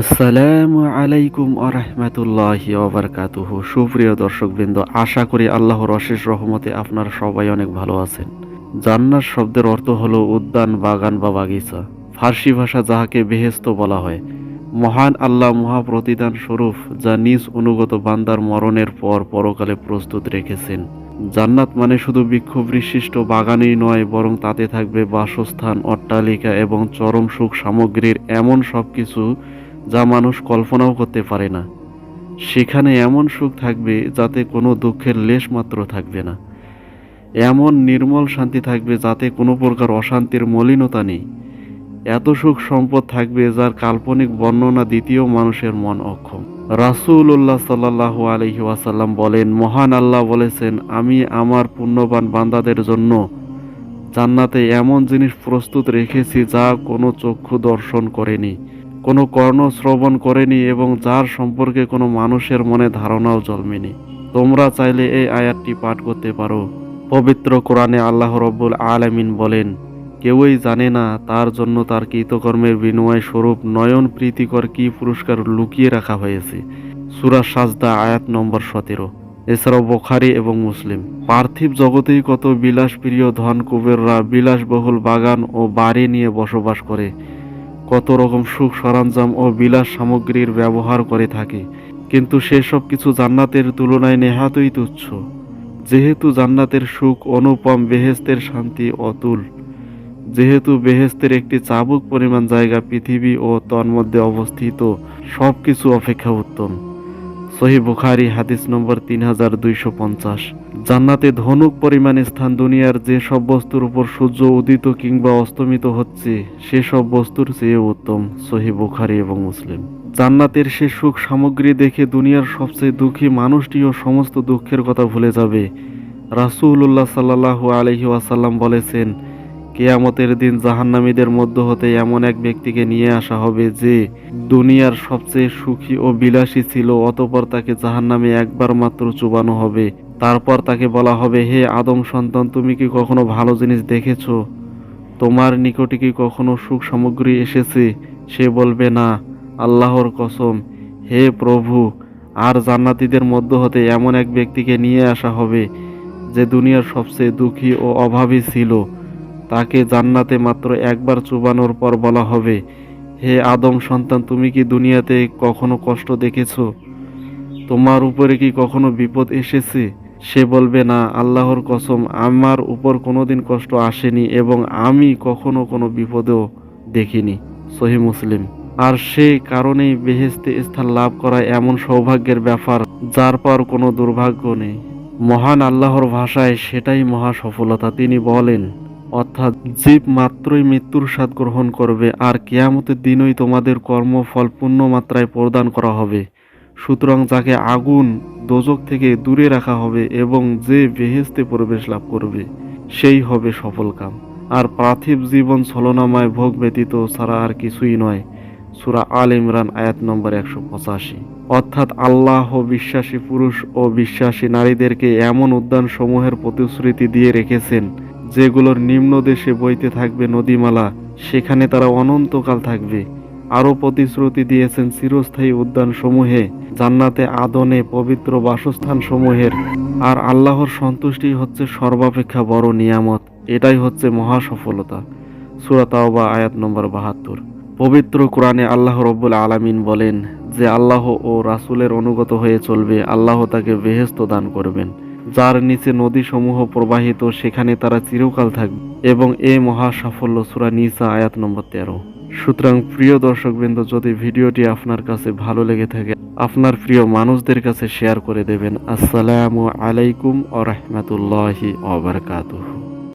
আসসালামু আলাইকুম আরহামতুল্লাহি ওবরকাতুহ সুপ্রিয় দর্শকবৃন্দ, আশা করি আল্লাহর অশেষ রহমতে আপনার সবাই অনেক ভালো আছেন। জান্নাত শব্দের অর্থ হলো উদ্যান, বাগান বা বাগিচা। ফার্সি ভাষা যাহাকে বেহেস্ত বলা হয়, মহান আল্লাহ মহাপ্রতিদান স্বরূপ, যা নিজ অনুগত বান্দার মরণের পর পরকালে প্রস্তুত রেখেছেন। জান্নাত মানে শুধু বিক্ষোভ বিশিষ্ট বাগানই নয়, বরং তাতে থাকবে বাসস্থান, অট্টালিকা এবং চরম সুখ সামগ্রীর এমন সব কিছু যা মানুষ কল্পনাও করতে পারে না। সেখানে এমন সুখ থাকবে যাতে কোনো দুঃখের লেশ মাত্র থাকবে না। এমন নির্মল শান্তি থাকবে যাতে কোনো প্রকার অশান্তির মলিনতা নেই। এত সুখ সম্পদ থাকবে যার কাল্পনিক বর্ণনা দ্বিতীয় মানুষের মন অক্ষম। রাসূলুল্লাহ সাল্লাহ আলহি ওয়াসাল্লাম বলেন, মহান আল্লাহ বলেছেন, আমি আমার পুণ্যবান বান্দাদের জন্য জান্নাতে এমন জিনিস প্রস্তুত রেখেছি যা কোনো চক্ষু দর্শন করেনি। কোনো কর্ণ শ্রবণ করেনি এবং যার সম্পর্কে কোনো মানুষের মনে ধারণাও জন্মেনি। তোমরা চাইলে এই আয়াতটি পাঠ করতে পারো। পবিত্র কোরআনে আল্লাহ রব্বুল আলামিন বলেন, কেউই জানে না তার জন্য তার কৃতকর্মের বিনিময় স্বরূপ নয়ন প্রীতিকর কি পুরস্কার লুকিয়ে রাখা হয়েছে। সুরা সাজদা আয়াত নম্বর সতেরো। এছাড়াও বোখারি এবং মুসলিম। পার্থিব জগতেই কত বিলাসপ্রিয় ধন কুবেররা বিলাসবহুল বাগান ও বাড়ি নিয়ে বসবাস করে। কত রকম সুখ সরঞ্জাম ও বিলাস সামগ্রীর ব্যবহার করে থাকে। কিন্তু সেসব কিছু জান্নাতের তুলনায় নেহাতই তুচ্ছ। যেহেতু জান্নাতের সুখ অনুপম বেহেস্তের শান্তি অতুল, যেহেতু বেহেস্তের একটি চাবুক পরিমাণ জায়গা পৃথিবী ও তন্মধ্যে অবস্থিত সব কিছু অপেক্ষা উত্তম। সহি বুখারি, হাদিস নম্বর তিন হাজার দুইশো পঞ্চাশ। জান্নাতে ধনুক পরিমাণ স্থান দুনিয়ার যে সব বস্তুর উপর সূর্য উদিত কিংবা অস্তমিত হচ্ছে সেসব বস্তুর চেয়ে উত্তম, সহি বুখারি এবং মুসলিম। জান্নাতের সে সুখ সামগ্রী দেখে দুনিয়ার সবচেয়ে দুঃখী মানুষটিও সমস্ত দুঃখের কথা ভুলে যাবে। রাসূলুল্লাহ সাল্লাহু আলহি ওয়াসাল্লাম বলেছেন কেয়ামতের দিন জাহান্নামীদের মধ্য হতে এমন এক ব্যক্তিকে নিয়ে আসা হবে যে দুনিয়ার সবচেয়ে সুখী ও বিলাসী ছিল, অতপর তাকে জাহান্নামে একবার মাত্র চুবানো হবে। তারপর তাকে বলা হবে, হে আদম সন্তান, তুমি কি কখনো ভালো জিনিস দেখেছ? তোমার নিকটে কি কখনো সুখ সামগ্রী এসেছে? সে বলবে, না, আল্লাহর কসম। হে প্রভু, আর জান্নাতীদের মধ্য হতে এমন এক ব্যক্তিকে নিয়ে আসা হবে যে দুনিয়ার সবচেয়ে দুঃখী ও অভাবী ছিল। তাকে জান্নাতে মাত্র একবার চুবানোর পর বলা হবে, হে আদম সন্তান, তুমি কি দুনিয়াতে কখনো কষ্ট দেখেছ? তোমার উপরে কি কখনো বিপদ এসেছে? সে বলবে, না, আল্লাহর কসম, আমার উপর কোনোদিন কষ্ট আসেনি এবং আমি কখনো কোনো বিপদেও দেখিনি। সহি মুসলিম। আর সে কারণেই বেহেস্তে স্থান লাভ করা এমন সৌভাগ্যের ব্যাপার, যার পর কোনো দুর্ভাগ্য নেই। মহান আল্লাহর ভাষায় সেটাই মহা সফলতা। তিনি বলেন অর্থাৎ জীব মাত্রই মৃত্যুর স্বাদ গ্রহণ করবে আর কেয়ামতের দিনই তোমাদের কর্মফল পূর্ণ মাত্রায় প্রদান করা হবে। সুতরাং যাকে আগুন, দোজক থেকে দূরে রাখা হবে এবং যে বেহেস্তে প্রবেশ লাভ করবে, সেই হবে সফল কাম। আর পার্থিব জীবন ছলনাময় ভোগ ব্যতীত ছাড়া আর কিছুই নয়। সুরা আল ইমরান, আয়াত নম্বর একশো পঁচাশি। অর্থাৎ আল্লাহ বিশ্বাসী পুরুষ ও বিশ্বাসী নারীদেরকে এমন উদ্যানসমূহের প্রতিশ্রুতি দিয়ে রেখেছেন যেগুলোর নিম্ন দেশে বইতে থাকবে নদীমালা, সেখানে তারা অনন্তকাল থাকবে। আরও প্রতিশ্রুতি দিয়েছেন চিরস্থায়ী উদ্যান সমূহে জান্নাতে আদনে পবিত্র বাসস্থান সমূহের আর আল্লাহর সন্তুষ্টি হচ্ছে সর্বাপেক্ষা বড় নিয়ামত, এটাই হচ্ছে মহা সফলতা। সুরাতাওবা আয়াত নম্বর বাহাত্তর। পবিত্র কোরআনে আল্লাহ রব্বুল আলামিন বলেন, যে আল্লাহ ও রাসূলের অনুগত হয়ে চলবে, আল্লাহ তাকে বেহেস্ত দান করবেন। যার নিচে নদী সমূহ প্রবাহিত, সেখানে তারা চিরকাল থাকবে। এবং এ মহা সাফল্য সুরা নিসা, আয়াত নম্বর তেরো। সুতরাং প্রিয় দর্শকবৃন্দ, যদি ভিডিওটি আপনার কাছে ভালো লেগে থাকে, আপনার প্রিয় মানুষদের কাছে শেয়ার করে দেবেন। আসসালামু আলাইকুম আ রহমতুল্লাহি